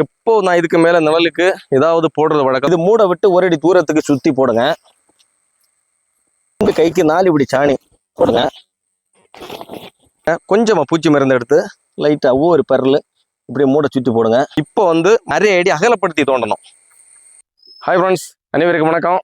எப்போ நான் இதுக்கு மேல நிழலுக்கு ஏதாவது போடுறது வழக்கம்? இது மூட விட்டு ஒரு அடி தூரத்துக்கு சுத்தி போடுங்க. இந்த கைக்கு நாலு இப்படி சாணி போடுங்க. கொஞ்சமாக கொஞ்சமா பூச்சி மருந்து எடுத்து லைட்டா ஒவ்வொரு பரல் இப்படி மூட சுத்தி போடுங்க. இப்போ வந்து நிறைய அடி அகலப்படுத்தி தோண்டணும். ஹாய் ஃப்ரெண்ட்ஸ் அனைவருக்கும் வணக்கம்.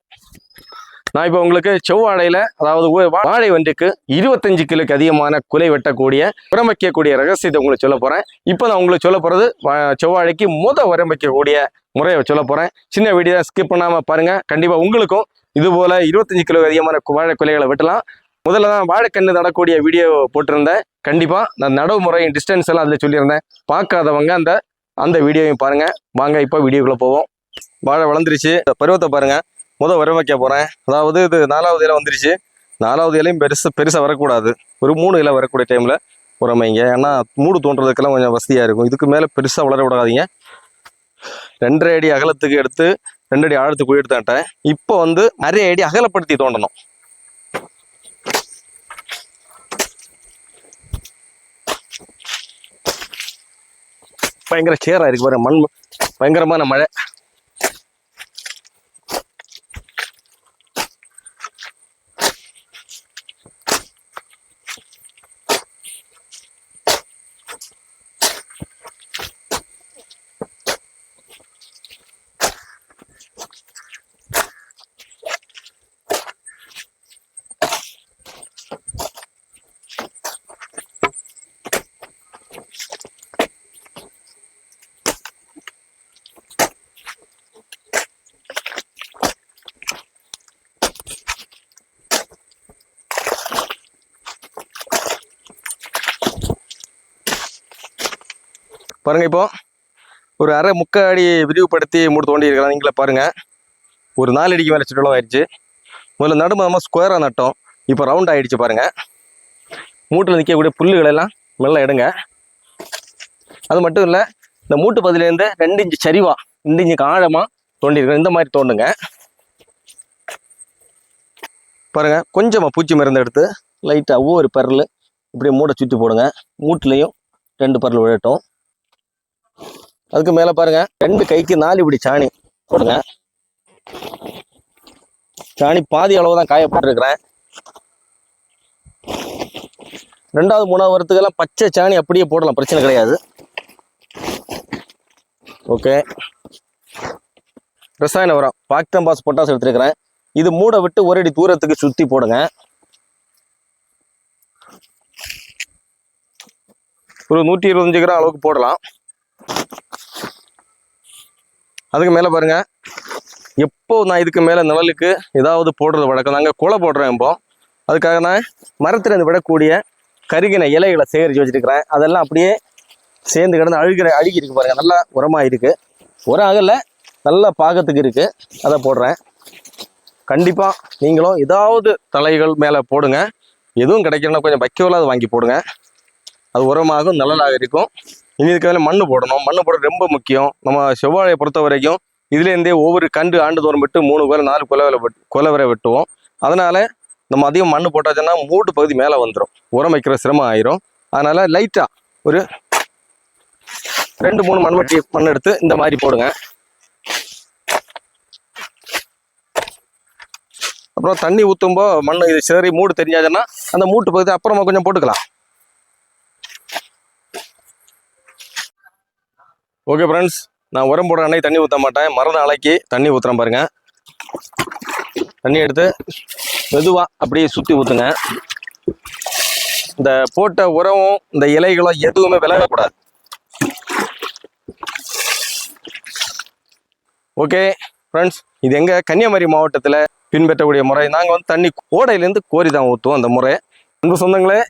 நான் இப்போ உங்களுக்கு செவ்வாழையில அதாவது வாழை வண்டிக்கு இருபத்தஞ்சு கிலோக்கு அதிகமான குலை வெட்டக்கூடிய உரம் வைக்கக்கூடிய ரகசியத்தை உங்களுக்கு சொல்ல போறேன். இப்போ நான் உங்களுக்கு சொல்ல போறது வா- செவ்வாழைக்கு முத உரம் வைக்கக்கூடிய முறையை சொல்ல போறேன். சின்ன வீடியோ ஸ்கிப் பண்ணாம பாருங்க. கண்டிப்பா உங்களுக்கும் இது போல இருபத்தஞ்சு கிலோ அதிகமான வாழை குலைகளை வெட்டலாம். முதல்ல தான் வாழைக்கண்ணு நடக்கூடிய வீடியோ போட்டிருந்தேன். கண்டிப்பாக நான் நடவு முறையும் டிஸ்டன்ஸ் எல்லாம் அதில் சொல்லியிருந்தேன். பார்க்காதவங்க அந்த அந்த வீடியோவையும் பாருங்கள் வாங்க இப்போ வீடியோக்குள்ளே போவோம். வாழை வளர்ந்துருச்சு. இந்த பருவத்தை பாருங்கள் முதல் வர வைக்க போகிறேன் அதாவது இது நாலாவது இலை வந்துருச்சு. நாலாவது இலையும் பெருசு பெருசாக வரக்கூடாது. ஒரு மூணு இலை வரக்கூடிய டைமில் உரமைங்க ஏன்னா மூடு தோன்றதுக்கெல்லாம் கொஞ்சம் வசதியாக இருக்கும். இதுக்கு மேலே பெருசாக வளர விடாதீங்க. ரெண்டரை அடி அகலத்துக்கு எடுத்து ரெண்டு அடி ஆழத்துக்கு குழி எடுத்தாட்டேன் இப்போ வந்து அரை அடி அகலப்படுத்தி தோண்டணும். பயங்கர சேரா இருக்கு பாரு மண் பயங்கரமான மழை. பாருங்கள் இப்போ. ஒரு அரை முக்கால் அடி விரிவுபடுத்தி மூடு தோண்டி இருக்கலாம் நீங்களே பாருங்கள் ஒரு நாலு அடிக்கு மேலே சுற்றளவு ஆயிடுச்சு. முதல்ல நடுமரமாக ஸ்கொயராக நட்டோம். இப்போ ரவுண்ட் ஆகிடுச்சு பாருங்கள் மூட்டில் நிற்கக்கூடிய புல்லுகளெல்லாம் மெல்ல எடுங்க. அது மட்டும் இல்லை இந்த மூட்டு பதிலேருந்து ரெண்டு இன்ச்சு சரிவா ரெண்டு இன்ச்சுக்கு ஆழமாக தோண்டிருக்கோம் இந்த மாதிரி தோண்டுங்க. பாருங்கள் கொஞ்சமாக பூச்சி மருந்து எடுத்து லைட்டாக ஒவ்வொரு பரல் இப்படி மூட சுற்றி போடுங்க. மூட்டிலையும் ரெண்டு பரல் விழட்டும் அதுக்கு மேலே பாருங்க. ரெண்டு கைக்கு நாலு இப்படி சாணி போடுங்க. சாணி பாதி அளவு தான் காயப்பட்டிருக்கிறேன். ரெண்டாவது மூணாவது வரத்துக்கெல்லாம் பச்சை சாணி அப்படியே போடலாம். பிரச்சனை கிடையாது. ஓகே. ரசாயன உரம். பாக்டம்பாஸ் பொட்டாஸ் எடுத்துருக்கிறேன். இது மூட விட்டு ஒரு அடி தூரத்துக்கு சுத்தி போடுங்க. ஒரு நூற்றி இருபத்தஞ்சு கிராம் அளவுக்கு போடலாம். அதுக்கு மேலே பாருங்க. எப்போ நான் இதுக்கு மேலே நிழலுக்கு ஏதாவது போடுறது வழக்கம்? நாங்கள் குலை போடுறேன் இப்போ. அதுக்காக நான் மரத்துலேருந்து விடக்கூடிய கருகின இலைகளை சேகரித்து வச்சுருக்கிறேன். அதெல்லாம் அப்படியே சேர்ந்து கிடந்து அழுகிற அழுகி இருக்கு பாருங்கள் நல்லா உரமாக இருக்குது உரம் ஆகல நல்ல பாகத்துக்கு இருக்குது அதை போடுறேன். கண்டிப்பாக நீங்களும் ஏதாவது தலைகள் மேலே போடுங்க. எதுவும் கிடைக்கலன்னா கொஞ்சம் வைக்கோல வாங்கி போடுங்க. அது உரமாகும் நல்லதாக இருக்கும். இனி இருக்கிறதுல மண் போடணும். மண் போடுறது ரொம்ப முக்கியம். நம்ம செவ்வாழையை பொறுத்த வரைக்கும் இதுலேருந்தே ஒவ்வொரு கண்டு ஆண்டுதோறும் விட்டு மூணு கொலை நாலு கொலை வெட் கொலை வரை வெட்டுவோம். அதனால் நம்ம அதிகம் மண் போட்டாச்சுன்னா மூட்டு பகுதி மேலே வந்துடும் உரம் வைக்கிற சிரமம் ஆயிரும். அதனால் லைட்டாக ஒரு ரெண்டு மூணு மண்வெட்டி மண் எடுத்து இந்த மாதிரி போடுங்க. அப்புறம் தண்ணி ஊற்றும்போ மண் இது சரி மூடு தெரிஞ்சாச்சுன்னா அந்த மூட்டு பகுதி அப்புறமா கொஞ்சம் போட்டுக்கலாம். ஓகே ஃப்ரெண்ட்ஸ் நான் உரம் போடுற அன்னைக்கு தண்ணி ஊற்ற மாட்டேன். மருந்து அலைக்கி தண்ணி ஊற்றுறேன் பாருங்க. தண்ணி எடுத்து மெதுவாக அப்படியே சுற்றி ஊற்றுங்க இந்த போட்ட உரமும் இந்த இலைகளும் எதுவுமே விளையாடக்கூடாது ஓகே ஃப்ரெண்ட்ஸ் இது எங்கள் கன்னியாகுமரி மாவட்டத்தில் பின்பற்றக்கூடிய முறை. நாங்கள் வந்து தண்ணி கோடையிலேருந்து கோரி தான் ஊற்றுவோம் அந்த முறை அன்பு சொந்தங்களே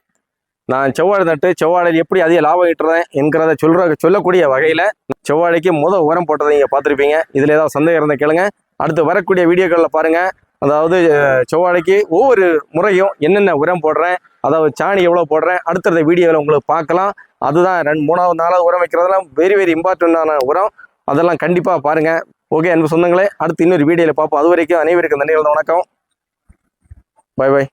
நான் செவ்வாழை நட்டு செவ்வாழையில் எப்படி அதிக லாபம் ஈட்டுறேன் என்கிறத சொல்ற சொல்லக்கூடிய வகையில் செவ்வாழைக்கு முத உரம் போட்டதை நீங்கள் பார்த்துருப்பீங்க. இதில் ஏதாவது சந்தேகம் இருந்தால் கேளுங்க. அடுத்து வரக்கூடிய வீடியோக்களில் பாருங்கள் அதாவது செவ்வாழைக்கு ஒவ்வொரு முறையும் என்னென்ன உரம் போடுறேன் அதாவது சாணி எவ்வளோ போடுறேன் அடுத்தடுத்த வீடியோவில் உங்களுக்கு பார்க்கலாம். அதுதான் ரெண்டு மூணாவது நாலாவது உரம் வைக்கிறதெல்லாம் வெரி வெரி இம்பார்ட்டண்ட்டான உரம். அதெல்லாம் கண்டிப்பாக பாருங்கள் ஓகே அன்பு சொந்தங்களே அடுத்து இன்னொரு வீடியோவில் பார்ப்போம். அது வரைக்கும் அனைவருக்கும் நன்றிகள் வணக்கம். By by